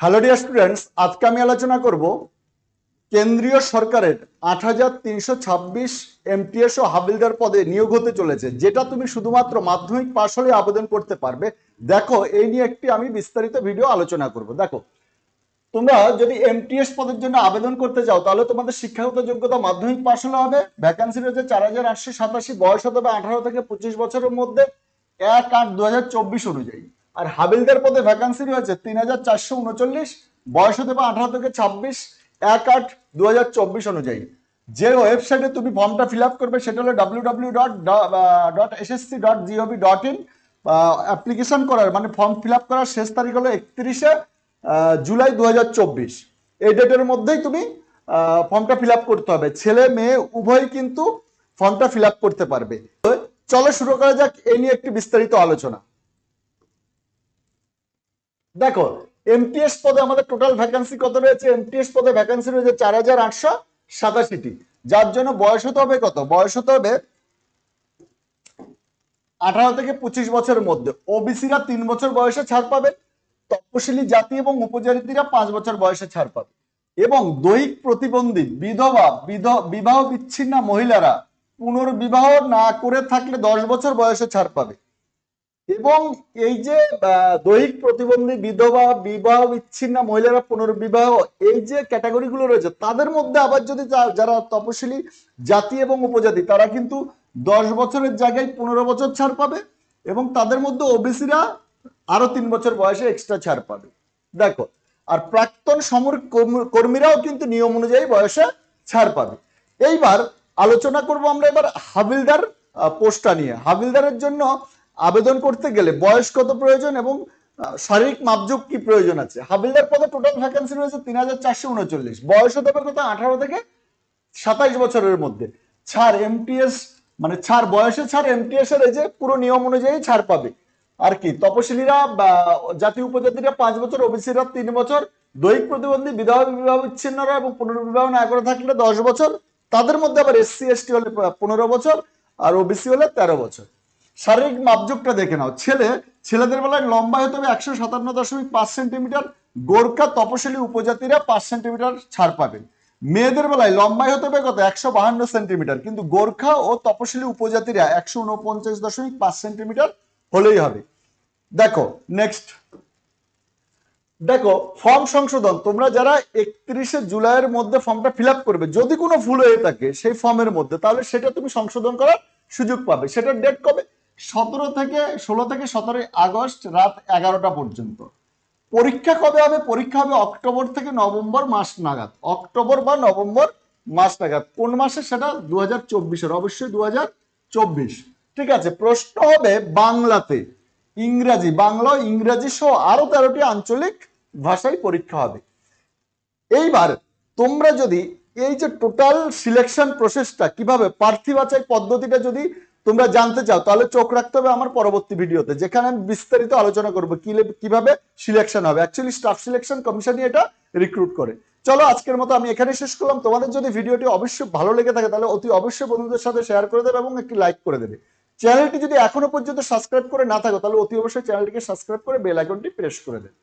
Hello dear students আজকে আমি আলোচনা করব কেন্দ্রীয় সরকারের আট হাজার তিনশো ছাব্বিশ এমটিএস ও হাবিলদার পদে নিয়োগ হতে চলেছে, যেটা তুমি শুধুমাত্র মাধ্যমিক পাশ হলে আবেদন করতে পারবে। দেখো, এই নিয়ে একটি আমি বিস্তারিত ভিডিও আলোচনা করব। দেখো, তোমরা যদি এমটিএস পদের জন্য আবেদন করতে যাও, তাহলে তোমাদের শিক্ষাগত যোগ্যতা মাধ্যমিক পাশ হলে হবে। ভ্যাকান্সি রয়েছে চার হাজার আটশো সাতাশি, বয়স হবে আঠারো থেকে পঁচিশ বছরের মধ্যে, এক আট দু অনুযায়ী। আর হাবিলদার পদে ভ্যাকান্সি রয়েছে তিন হাজার চারশো উনচল্লিশ, বয়স হতে হবে আঠারো থেকে ছাব্বিশ, এক আট দু হাজার চব্বিশ অনুযায়ী। যে ওয়েবসাইটে তুমি ফর্মটা ফিল আপ করবে, সেটা হলো W W dot dot SSC dot GOV dot in application করার মানে ফর্ম ফিল আপ করার শেষ তারিখ হলো একত্রিশে জুলাই দু হাজার চব্বিশ। এই ডেটের মধ্যেই তুমি ফর্মটা ফিল করতে হবে। ছেলে, মেয়ে, উভয় কিন্তু ফর্মটা ফিল করতে পারবে। চলো শুরু করা যাক এই নিয়ে একটি বিস্তারিত আলোচনা। দেখো এমটিএস পদে আমাদের টোটাল ভ্যাকান্সি কত রয়েছে? এমটিএস পদে ভ্যাকান্সি রয়েছে চার হাজার আটশো সাতাশিটি। যার জন্য বয়স হতে হবে কত? বয়স হতে হবে আঠারো থেকে পঁচিশ বছরের মধ্যে। ওবিসিরা তিন বছর বয়সে ছাড় পাবে, তপশিলি জাতি এবং উপজাতিরা পাঁচ বছর বয়সে ছাড় পাবে। এবং দৈহিক প্রতিবন্ধী বিধবা, বিধ- বিবাহ বিচ্ছিন্ন মহিলারা পুনর্বিবাহ না করে থাকলে দশ বছর বয়সে ছাড় পাবে। এবং এই যে দৈহিক প্রতিবন্ধী বিধবা, বিবাহ বিচ্ছিন্ন মহিলারা পুনর্বিবাহ, এই যে ক্যাটাগরিগুলো রয়েছে, তাদের মধ্যে আবার যদি যারা তপশিলি, জাতি এবং উপজাতি, তারা কিন্তু দশ বছরের জায়গায় পনেরো বছর ছাড় পাবে এবং তাদের মধ্যে ওবিসিরা আরও তিন বছর বয়সে এক্সট্রা ছাড় পাবে। দেখো, আর প্রাক্তন সমর কর্মীরাও কিন্তু নিয়ম অনুযায়ী বয়সে ছাড় পাবে। এইবার আলোচনা করব আমরা এবার হাবিলদার পোস্টটা নিয়ে। হাবিলদারের জন্য আবেদন করতে গেলে বয়স কত প্রয়োজন এবং শারীরিক মাপযোগ কি প্রয়োজন আছে? হাবিলদার পদে টোটাল ভ্যাকেন্সি রয়েছে তিন হাজার চারশো উনচল্লিশ। বয়স হতে হবে কত আঠারো থেকে সাতাইশ বছরের মধ্যে। ছাড় এমটিএস মানে ছাড় বয়সে ছাড় এমটিএস এর এই যে পুরো নিয়ম অনুযায়ী ছাড় পাবে। আর কি, তপশিলীরা বা জাতি উপজাতিরা পাঁচ বছর, ওবিসিরা তিন বছর, দৈহিক প্রতিবন্ধী বিধবা বিবাহ বিচ্ছিন্নরা এবং পুনর্বিবাহ না করে থাকলে দশ বছর, তাদের মধ্যে আবার এসসি এসটি হলে পনেরো বছর, আর ওবিসি হলে তেরো বছর। শারীরিক মাপযোগটা দেখে নাও। ছেলে, ছেলেদের বেলায় লম্বা হতে হবে একশো সাতান্ন দশমিক পাঁচ সেন্টিমিটার, গোর্খা তপশিলি উপজাতিরা পাঁচ সেন্টিমিটার ছাড় পাবেন। মেয়েদের বেলায় লম্বাই হতে হবে কত? একশো বাহান্ন সেন্টিমিটার। কিন্তু গোর্খা ও তপশিলি উপজাতিরা একশো উনপঞ্চাশ দশমিক পাঁচ সেন্টিমিটার হলেই হবে। দেখো নেক্সট দেখো ফর্ম সংশোধন। তোমরা যারা একত্রিশে জুলাইয়ের মধ্যে ফর্মটা ফিল করবে, যদি কোনো ভুল হয়ে থাকে সেই ফর্মের মধ্যে, তাহলে সেটা তুমি সংশোধন করার সুযোগ পাবে। সেটার ডেট কবে? সতেরো থেকে ষোলো থেকে সতেরোই আগস্ট রাত এগারোটা পর্যন্ত। পরীক্ষা কবে হবে? পরীক্ষা হবে অক্টোবর থেকে নভেম্বর মাস নাগাদ। অক্টোবর বা নভেম্বর মাস নাগাদ। কোন মাসে? সেটা দু হাজার চব্বিশের। অবশ্যই দু হাজার চব্বিশ। ঠিক আছে, প্রশ্ন হবে বাংলাতে। ইংরাজি, বাংলা ইংরাজি সহ আরও তেরোটি আঞ্চলিক ভাষায় পরীক্ষা হবে। এইবার তোমরা যদি এই যে টোটাল সিলেকশন প্রসেসটা কীভাবে প্রার্থী বাছাই পদ্ধতিটা যদি তোমরা জানতে চাও, তাহলে চোখ রাখতে হবে আমার পরবর্তী ভিডিওতে, যেখানে আমি বিস্তারিত আলোচনা করব কীভাবে সিলেকশন হবে। অ্যাকচুয়ালি স্টাফ সিলেকশন কমিশনই এটা রিক্রুট করে। চলো, আজকের মতো আমি এখানে শেষ করলাম। তোমাদের যদি ভিডিওটি অবশ্যই ভালো লেগে থাকে, তাহলে অতি অবশ্যই বন্ধুদের সাথে শেয়ার করে দেবে এবং একটি লাইক করে দেবে। চ্যানেলটি যদি এখনও পর্যন্ত সাবস্ক্রাইব করে না থাকো, তাহলে অতি অবশ্যই চ্যানেলটিকে সাবস্ক্রাইব করে বেল আইকনটি প্রেস করে দেবে।